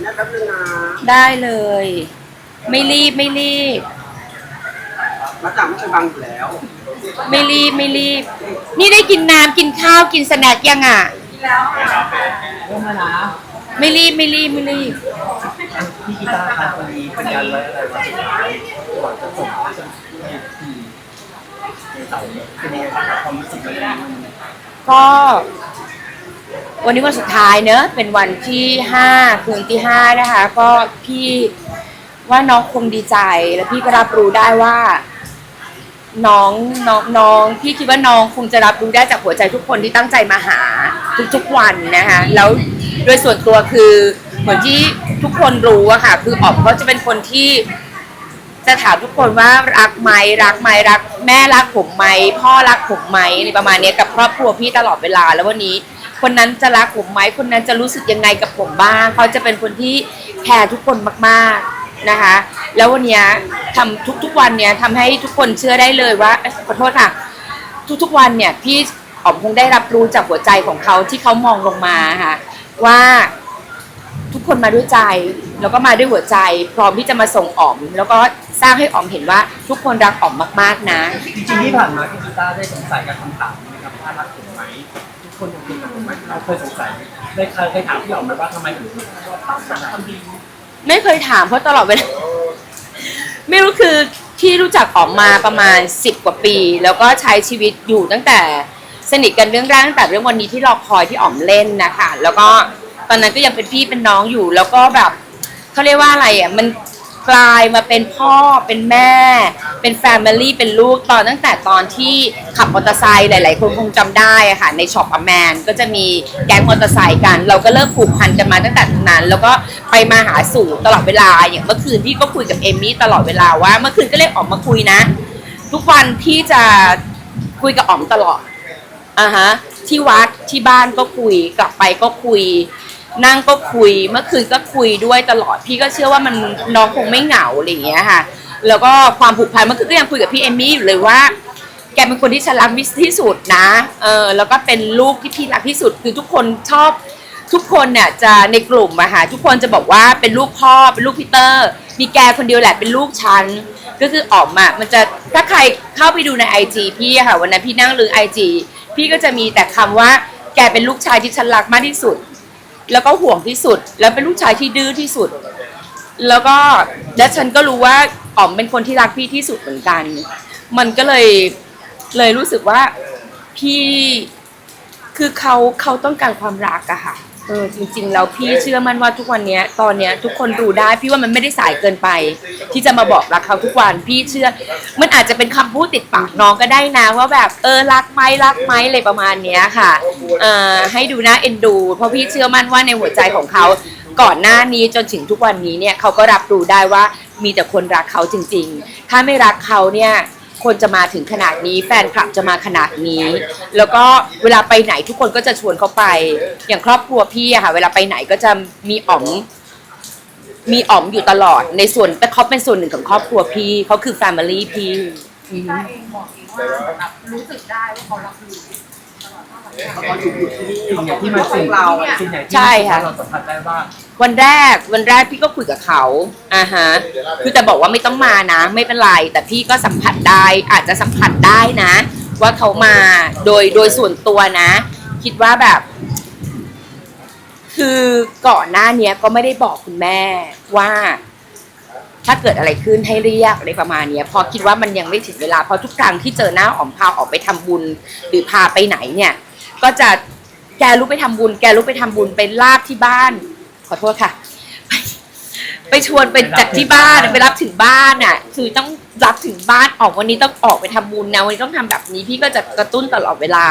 แม่แป๊บนึงนะได้เลย ไม่รีบไม่รีบ มาจากไม่เคยบังอยู่แล้ว ไม่รีบไม่รีบ นี่ได้กินน้ำกินข้าวกินสแน็คยังอะ เริ่มแล้วนะไม่รีบไม่รีบไม่รีบ พี่กีตาร์ครับวันนี้เป็นการไว้อะไรวันสุดท้ายก่อนจะส่งให้กับพี่ในเสาร์นี้เป็นยังไงบ้างครับความรู้สึกวันนี้ ก็ วันนี้วันสุดท้ายเนอะเป็นวันที่ห้าคืนที่ห้านะคะ ก็พี่ว่าน้องคงดีใจ แล้วพี่ก็รับรู้ได้ว่า น้องน้องน้องพี่คิดว่าน้องคงจะรับรู้ได้จากหัวใจทุกคนที่ตั้งใจมาหาทุกๆวันนะคะแล้วโดยส่วนตัวคือเหมือนที่ทุกคนรู้อะค่ะ คืออ๋อมเขาจะเป็นคนที่จะถามทุกคนว่ารักไหมรักไหมรัก แม่รักผมไหมพ่อรักผมไหมในประมาณนี้กับครอบครัวพี่ตลอดเวลาแล้ววันนี้ คนนั้นจะรักผมไหมคนนั้นจะรู้สึกยังไงกับผมบ้างเขาจะเป็นคนที่แคร์ทุกคนมากๆนะคะ แล้ววันนี้ทำทุกๆวันเนี่ยทำให้ทุกคนเชื่อได้เลยว่าเอ้ยขอโทษค่ะ ทุกๆวันเนี่ยพี่อ๋อมคงได้รับรู้จากหัวใจของเขาที่เขามองลงมาค่ะว่า ทุกคนมาด้วยใจ แล้วก็มาด้วยหัวใจ พร้อมที่จะมาส่งอ๋อม แล้วก็สร้างให้อ๋อมเห็นว่าทุกคนรักอ๋อมมากๆนะ จริงๆที่ผ่านมาพี่กีตาร์ได้สงสัยกับคำถามนี้นะครับว่ารักผมไหมทุกคนยังเป็นกับผมไหมเราเคยสงสัยได้เคยเคยถามพี่ออกไหมว่าทำไมถึงต้องทำดีไม่เคยถามเพราะตลอดเวลาไม่รู้คือที่รู้จักอ๋อมมาประมาณสิบกว่าปี แล้วก็ใช้ชีวิตอยู่ตั้งแต่สนิทกันเรื่องแรกตั้งแต่เรื่องวันนี้ที่รอคอยที่อ๋อมเล่นนะคะ แล้วก็ ตอนนั้นก็ยังเป็นพี่เป็นน้องอยู่ แล้วก็แบบเขาเรียกว่าอะไรอะมันกลายมาเป็นพ่อเป็นแม่ เป็นแฟมิลี่เป็นลูกตอนตั้งแต่ตอนที่ขับมอเตอร์ไซค์หลาย ๆ คนคงจำได้อะค่ะในช็อปอแมนก็จะมีแก๊งมอเตอร์ไซค์กัน เราก็เริ่มผูกพันกันมาตั้งแต่ตรงนั้น แล้วก็ไปมาหาสู่ตลอดเวลาอย่างเมื่อคืนพี่ก็คุยกับเอมมี่ตลอดเวลาว่าเมื่อคืนก็เรียกออกมาคุยนะ ทุกวันพี่จะคุยกับอ๋อมตลอดอ่าฮะที่วัดที่บ้านก็คุยกลับไปก็คุย นั่งก็คุยเมื่อคืนก็คุยด้วยตลอดพี่ก็เชื่อว่ามันน้องคงไม่เหงาอะไรอย่างเงี้ยค่ะ แล้วก็ความผูกพันเมื่อคืนก็ยังคุยกับพี่เอมมี่อยู่เลยว่า แกเป็นคนที่ฉันรักที่สุดนะเออแล้วก็เป็นลูกที่พี่รักที่สุด คือทุกคนชอบทุกคนเนี่ยจะในกลุ่มอะค่ะทุกคนจะบอกว่าเป็นลูกพ่อเป็นลูกพีเตอร์ มีแกคนเดียวแหละเป็นลูกฉันก็คือออกมามันจะถ้าใครเข้าไปดูในไอจีพี่อะค่ะวันนั้นพี่นั่งลือไอจีพี่ก็จะมีแต่คำว่าแกเป็นลูกชายที่ฉันรักมากที่สุด แล้วก็ห่วงที่สุด แล้วเป็นลูกชายที่ดื้อที่สุด แล้วก็และฉันก็รู้ว่าอ๋อมเป็นคนที่รักพี่ที่สุดเหมือนกัน มันก็เลยเลยรู้สึกว่าพี่คือเขาเขาต้องการความรักอะค่ะเออจริง ๆ แล้วพี่เชื่อมั่นว่าทุกวันเนี้ย ตอนเนี้ยทุกคนรู้ได้พี่ว่ามันไม่ได้สายเกินไป ที่จะมาบอกรักเขาทุกวันพี่เชื่อ มันอาจจะเป็นคำพูดติดปากน้องก็ได้นะว่าแบบเออรักไหมรักไหมอะไรประมาณเนี้ยค่ะ เอ่อให้ดูน่าเอ็นดู เพราะพี่เชื่อมั่นว่าในหัวใจของเขาก่อนหน้านี้จนถึงทุกวันนี้เนี่ยเขาก็รับรู้ได้ว่ามีแต่คนรักเขาจริง ๆ ถ้าไม่รักเขาเนี่ยคนจะมาถึงขนาดนี้ แฟนคลับจะมาขนาดนี้ แล้วก็เวลาไปไหนทุกคนก็จะชวนเขาไป อย่างครอบครัวพี่อะค่ะ เวลาไปไหนก็จะมีอ๋อมมีอ๋อมอยู่ตลอด ในส่วนแต่เขาเป็นส่วนหนึ่งของครอบครัวพี่เขาคือแฟมิลี่พี่อือฮึเองบอกเองว่าแบบรู้สึกได้ว่าเขารับรู้ เขาก็อยู่อยู่ที่นี่สิ่งใหญ่ที่ที่มามาขอสิ่งงเราสิ่งใหญ่ที่ใช่ค่ะ เราสัมผัสได้ว่า วันแรกวันแรกพี่ก็คุยกับเขาอ่าฮะคือแต่บอกว่าไม่ต้องมานะ ไม่เป็นไร แต่พี่ก็สัมผัสได้อาจจะสัมผัสได้นะ ว่าเขามาโดยโดยส่วนตัวนะ คิดว่าแบบ คือก่อนหน้าเนี้ยก็ไม่ได้บอกคุณแม่ว่า ถ้าเกิดอะไรขึ้นให้เรียกอะไรประมาณเนี้ยเพอคิดว่ามันยังไม่ถึงเวลาเพราะทุกครั้งที่เจอหน้าอ๋อมพาออกไปทำบุญ หรือพาไปไหนเนี่ย ก็จะแกลุกไปทำบุญ แกลุกไปทำบุญไปลาบที่บ้าน ขอโทษค่ะ ไปไปชวนไปจากที่บ้านไปรับถึงบ้านอะ คือต้องรับถึงบ้านออกวันนี้ต้องออกไปทำบุญนะวันนี้ต้องทำแบบนี้ พี่ก็จะกระตุ้นตลอดเวลา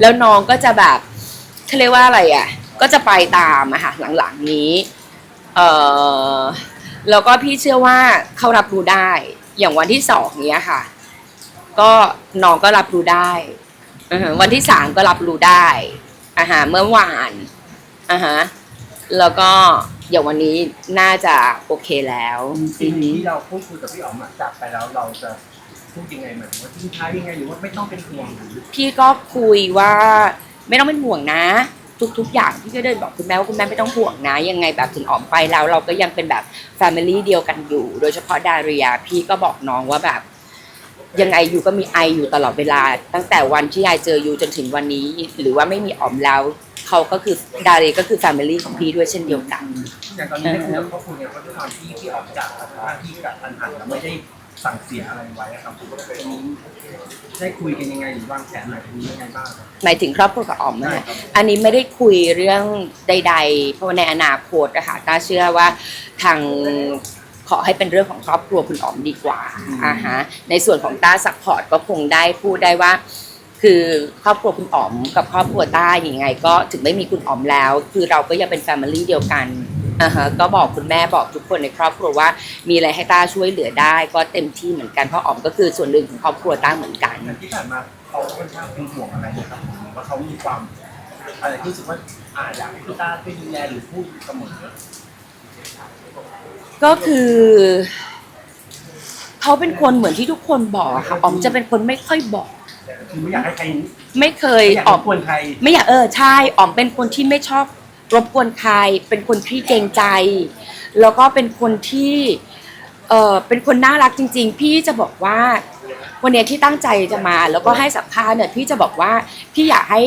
แล้วน้องก็จะแบบเขาเรียกว่าอะไรอะ ก็จะไปตามอะค่ะหลังๆนี้ เออแล้วก็พี่เชื่อว่าเขารับรู้ได้ อย่างวันที่สองเนี้ยค่ะ ก็น้องก็รับรู้ได้อือฮะ วันที่สามก็รับรู้ได้อ่าฮะเมื่อวานอ่าฮะแล้วก็อย่างวันนี้น่าจะโอเคแล้วสิ่งที่เราพูดคุยกับพี่อ๋อมอะจากไปแล้วเราจะพูดยังไงเหมือนว่าทิ้งท้ายยังไงหรือว่าไม่ต้องเป็นห่วงหรือพี่ก็คุยว่าไม่ต้องเป็นห่วงนะ ทุกๆอย่างพี่ก็เดินบอกคุณแม่ว่าคุณแม่ไม่ต้องห่วงนะ ยังไงแบบถึงออกไปแล้ว เราก็ยังเป็นแบบแฟมิลี่เดียวกันอยู่ โดยเฉพาะดาเรียพี่ก็บอกน้องว่าแบบ ยังไงอยูก็มีไออยู่ตลอดเวลา ตั้งแต่วันที่ยายเจอยูจนถึงวันนี้ หรือว่าไม่มีออมแล้วเขาก็คือดาเรียก็คือแฟมิลี่ของพี่ด้วยเช่นเดียวกัน อย่างตอนนี้ได้คุยกับครอบครัวเนี่ยเพราะด้วยความที่ที่ออกจากสถานที่กับทันหันแล้วไม่ได้สั่งเสียอะไรไว้ครับตรงนี้ได้คุยกันยังไงหรือวางแผนอะไรตรงนี้ยังไงบ้างหมายถึงครอบครัวกับออมนะใช่คะครับอันนี้ไม่ได้คุยเรื่องใด ๆ เพราะในอนาคตนะคะต้าเชื่อว่าทาง ขอให้เป็นเรื่องของครอบครัวคุณอ๋อมดีกว่าอ่าฮะในส่วนของต้าซัพพอร์ตก็คงได้พูดได้ว่า คือครอบครัวคุณอ๋อมกับครอบครัวต้าอย่างไง ก็ถึงไม่มีคุณอ๋อมแล้ว คือเราก็ยังเป็นแฟมิลี่เดียวกันอ่าฮะก็บอกคุณแม่บอกทุกคนในครอบครัวว่า มีอะไรให้ต้าช่วยเหลือได้ ก็เต็มที่เหมือนกันเพราะอ๋อมก็คือส่วนหนึ่งของครอบครัวต้าเหมือนกันอย่างที่ผ่านมาเขาค่อนข้างเป็นห่วงอะไรนะครับผมว่าเขามีความอะไรที่รู้สึกว่าอ่าอยากให้พี่ต้าช่วยดูแลหรือพูดเสมอ ก็คือเขาเป็นคนเหมือนที่ทุกคนบอกอะค่ะอ๋อมจะเป็นคนไม่ค่อยบอก คือไม่อยากให้ใครไม่เคยไม่อยากอ๋รอมบกวนใครไม่อยากเออใช่อ๋อมเป็นคนที่ไม่ชอบรบกวนใคร เป็นคนที่เกรงใจ แล้วก็เป็นคนที่เออเป็นคนน่ารักจริง ๆ พี่จะบอกว่า วันเนี้ยที่ตั้งใจจะมา แล้วก็ให้สัมภาษณ์เนี่ยพี่จะบอกว่าพี่อยากให้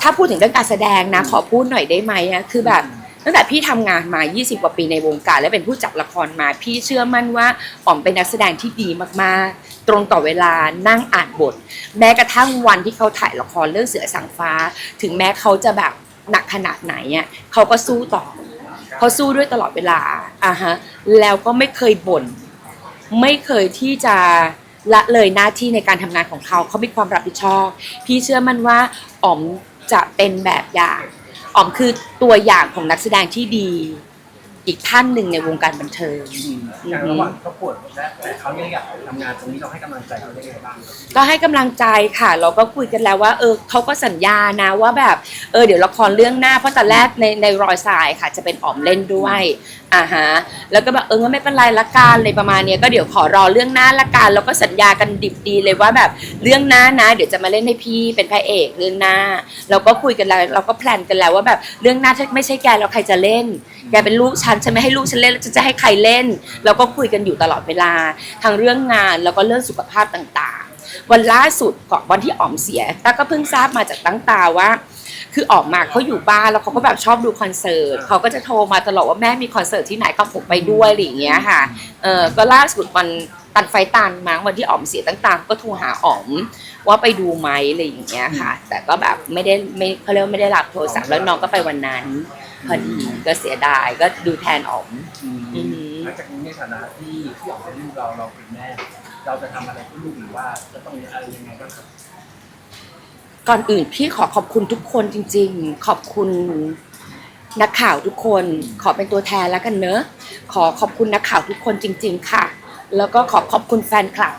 ถ้าพูดถึงเรื่องการแสดงนะ ขอพูดหน่อยได้ไหมอะคือแบบ ตั้งแต่พี่ทำงานมา 20 กว่าปีในวงการ และเป็นผู้จัดละครมา พี่เชื่อมั่นว่าอ๋อมเป็นนักแสดงที่ดีมากๆ ตรงต่อเวลานั่งอ่านบท แม้กระทั่งวันที่เขาถ่ายละครเรื่องเสือสังฟ้า ถึงแม้เขาจะแบบหนักขนาดไหนอะเขาก็สู้ต่อเขาสู้ด้วยตลอดเวลาอะฮะแล้วก็ไม่เคยบ่นไม่เคยที่จะละเลยหน้าที่ในการทำงานของเขาเขามีความรับผิดชอบ พี่เชื่อมั่นว่าอ๋อมจะเป็นแบบอย่าง อ๋อมคือตัวอย่างของนักแสดงที่ดี อีกท่านหนึ่งในวงการบันเทิง อย่างระหว่างเขาปวดและแต่เขายังอยากทำงานตรงนี้เราให้กำลังใจเขาได้ยังไงบ้างครับก็ให้กำลังใจค่ะ เราก็คุยกันแล้วว่า เออเขาก็สัญญานะว่าแบบเออเดี๋ยวละครเรื่องหน้าเพราะตอนแรกในในรอยสายค่ะ จะเป็นอ๋อมเล่นด้วยอ่าฮะแล้วก็แบบเอองั้นไม่เป็นไรละกันเลยประมาณเนี้ยก็เดี๋ยวขอรอเรื่องหน้าละกันแล้วก็สัญญากันดิบดีเลยว่าแบบเรื่องหน้านะ เดี๋ยวจะมาเล่นให้พี่เป็นพระเอกเรื่องหน้า เราก็คุยกันแล้วเราก็แพลนกันแล้วว่าแบบเรื่องหน้าถ้าไม่ใช่แกแล้วใครจะเล่น แกเป็นลูกฉันฉันไม่ให้ลูกฉันเล่นแล้วฉันจะให้ใครเล่นเราก็คุยกันอยู่ตลอดเวลาทั้งเรื่องงานแล้วก็เรื่องสุขภาพต่างๆ วันล่าสุดก่อนวันที่อ๋อมเสียตาก็เพิ่งทราบมาจากตั้งตาว่าคือออกมาเขาอยู่บ้านแล้วเขาก็แบบชอบดูคอนเสิร์ตเขาก็จะโทรมาตลอดว่าแม่มีคอนเสิร์ตที่ไหนก็ผมไปด้วยอะไรอย่างเงี้ยค่ะเออก็ล่าสุดวันตันไฟตันมั้งวันที่อ๋อมเสียตั้งตาก็โทรหาอ๋อมว่าไปดูไหมอะไรอย่างเงี้ยค่ะ แต่ก็แบบไม่ได้ไม่เขาเรียกว่าไม่ได้รับโทรศัพท์แล้วน้องก็ไปวันนั้น พอดีก็เสียดายก็ดูแทนอ๋อม อือหือหลังจากนี้ในฐานะที่ที่ออกเป็นลูกเราเราเป็นแม่ เราจะทำอะไรเพื่อลูกหรือว่าจะต้องอะไรยังไงบ้างครับ ก่อนอื่นพี่ขอขอบคุณทุกคนจริง ๆ ขอบคุณนักข่าวทุกคน ขอเป็นตัวแทนแล้วกันเนอะขอขอบคุณนักข่าวทุกคนจริง ๆ ค่ะ แล้วก็ขอขอบคุณแฟนคลับ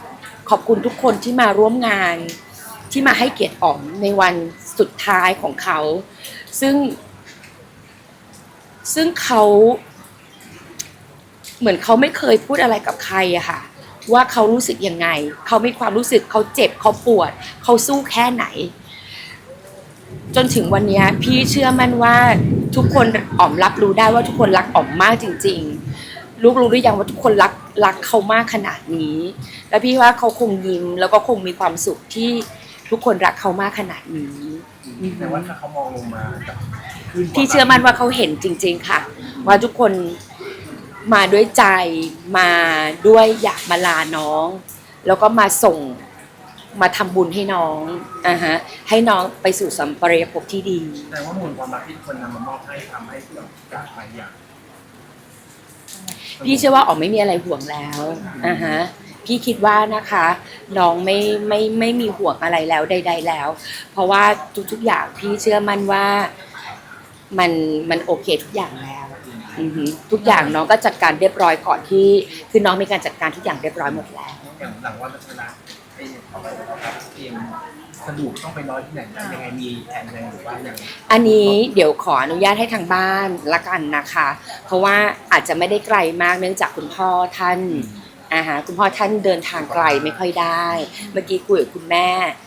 ขอบคุณทุกคนที่มาร่วมงาน ที่มาให้เกียรติอ๋อมในวันสุดท้ายของเขา ซึ่ง ซึ่งเขาเหมือนเขาไม่เคยพูดอะไรกับใครอะค่ะ ว่าเขารู้สึกยังไง เขามีความรู้สึกเขาเจ็บเขาปวด เขาสู้แค่ไหน จนถึงวันนี้พี่เชื่อมั่นว่าทุกคนอ๋อมรับรู้ได้ว่าทุกคนรักอ๋อมมากจริง ๆ ลูกรู้หรือยังว่าทุกคนรักรักเขามากขนาดนี้ แล้วพี่ว่าเขาคงยิ้มแล้วก็คงมีความสุขที่ทุกคนรักเขามากขนาดนี้แต่ว่าถ้าเขามองลงมาจาก ขึ้นกว่าพี่เชื่อมั่นว่าเขาเห็นจริง ๆ ค่ะ ว่าทุกคนมาด้วยใจมาด้วยอยากมาลาน้อง แล้วก็มาส่งมาทำบุญให้น้องอ่าฮะให้น้องไปสู่สัมปรายภพที่ดี แต่ว่ามูลความรักที่ทุกคนนำมามอบให้ทำให้เราจากไปอย่างพี่เชื่อว่าอ๋อมไม่มีอะไรห่วงแล้วอ่าฮะพี่คิดว่านะคะน้องไม่ไม่ไม่มีห่วงอะไรแล้วใด ๆแล้ว เพราะว่าทุกๆอย่างพี่เชื่อมั่นว่า มันมันโอเคทุกอย่างแล้วอือฮึทุกอย่างน้องก็จัดการเรียบร้อยก่อนที่คือน้องมีการจัดการทุกอย่างเรียบร้อยหมดแล้วอย่างหลังว่าเวลาไอ้เอาไปครับเองสะดวกต้องไปนอนที่ไหนนะยังไงมีแผนยังไงหรือว่ายังไงอันนี้เดี๋ยวขออนุญาตให้ทางบ้านละกันนะคะ เพราะว่าอาจจะไม่ได้ไกลมากเนื่องจากคุณพ่อท่านอ่าฮะคุณพ่อท่านเดินทางไกลไม่ค่อยได้ เมื่อกี้คุยกับคุณแม่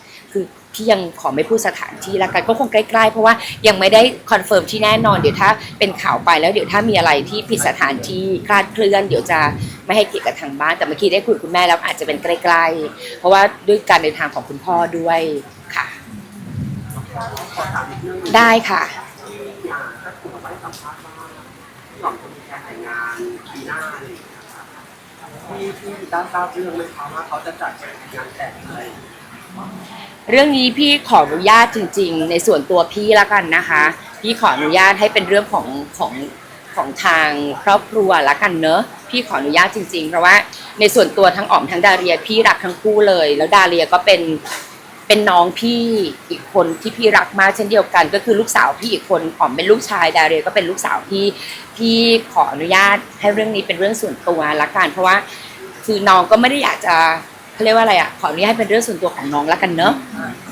คือ พี่ยังขอไม่พูดสถานที่ละกันก็คงใกล้ๆเพราะว่ายังไม่ได้คอนเฟิร์มที่แน่นอนเดี๋ยวถ้าเป็นข่าวไปแล้วเดี๋ยวถ้ามีอะไรที่ผิดสถานที่คลาดเคลื่อน เดี๋ยวจะไม่ให้เกียรติกับทางบ้าน แต่เมื่อกี้ได้คุยกับคุณแม่แล้วอาจจะเป็นใกล้ๆเพราะว่าด้วยการเดินทางของคุณพ่อด้วยค่ะ ได้ค่ะอ่าถ้าคุณไปสัมภาษณ์ว่าพี่หอมจะมีแผนแต่งงานปีหน้าอะไรอย่างเงี้ยครับพี่พี่ด้านทราบเรื่องไหมคะว่าเขาจะจัดงานแต่งอะไร เรื่องนี้พี่ขออนุญาตจริง ๆ ในส่วนตัวพี่ละกันนะคะ พี่ขออนุญาตให้เป็นเรื่องของของของทางครอบครัวละกันเนอะพี่ขออนุญาตจริง ๆ เพราะว่าในส่วนตัวทั้งอ๋อมทั้งดาเรียพี่รักทั้งคู่เลย แล้วดาเรียก็เป็นเป็นน้องพี่อีกคนที่พี่รักมากเช่นเดียวกัน ก็คือลูกสาวพี่อีกคนอ๋อมเป็นลูกชายดาเรียก็เป็นลูกสาวพี่พี่ขออนุญาตให้เรื่องนี้เป็นเรื่องส่วนตัวละกันเพราะว่าคือน้องก็ไม่ได้อยากจะ เขาเรียกว่าอะไรอะขออนุญาตให้เป็นเรื่องส่วนตัวของน้องละกันเนอะ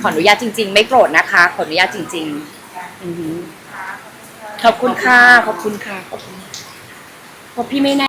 ขออนุญาตจริง ๆ ไม่โกรธนะคะ ขออนุญาตจริง ๆอือหือขอบคุณค่ะขอบคุณค่ะขอบคุณเพราะพี่ไม่แน่